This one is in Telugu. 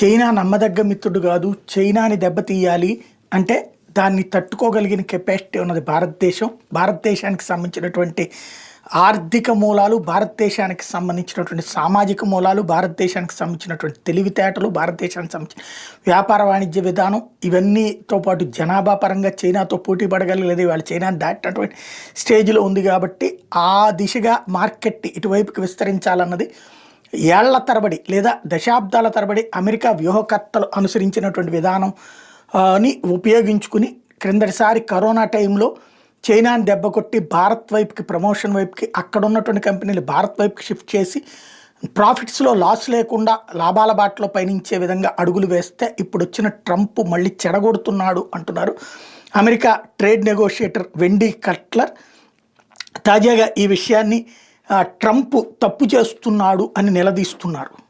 చైనా నమ్మదగ్గ మిత్రుడు కాదు చైనాని దెబ్బతీయాలి అంటే దాన్ని తట్టుకోగలిగిన కెపాసిటీ ఉన్నది భారతదేశం. భారతదేశానికి సంబంధించినటువంటి ఆర్థిక మూలాలు భారతదేశానికి సంబంధించినటువంటి సామాజిక మూలాలు భారతదేశానికి సంబంధించినటువంటి తెలివితేటలు భారతదేశానికి సంబంధించిన వ్యాపార వాణిజ్య విధానం ఇవన్నీతో పాటు జనాభా పరంగా చైనాతో పోటీ పడగలిగేది వాళ్ళు చైనా దాటినటువంటి స్టేజ్లో ఉంది కాబట్టి ఆ దిశగా మార్కెట్ ఇటువైపుకి విస్తరించాలన్నది ఏళ్ళ తరబడి లేదా దశాబ్దాల తరబడి అమెరికా వ్యూహకర్తలు అనుసరించినటువంటి విధానం ని ఉపయోగించుకుని క్రిందటిసారి కరోనా టైంలో చైనాని దెబ్బ కొట్టి భారత్ వైపుకి ప్రమోషన్ వైపుకి అక్కడ ఉన్నటువంటి కంపెనీలు భారత్ వైపుకి షిఫ్ట్ చేసి ప్రాఫిట్స్లో లాస్ లేకుండా లాభాల బాటలో పయనించే విధంగా అడుగులు వేస్తే ఇప్పుడు వచ్చిన ట్రంప్ మళ్ళీ చెడగొడుతున్నాడు అంటున్నారు. America trade negotiator Wendy Cutler. తాజాగా ఈ విషయాన్ని ట్రంప్ తప్పు చేస్తున్నాడు అని నిలదీస్తున్నారు.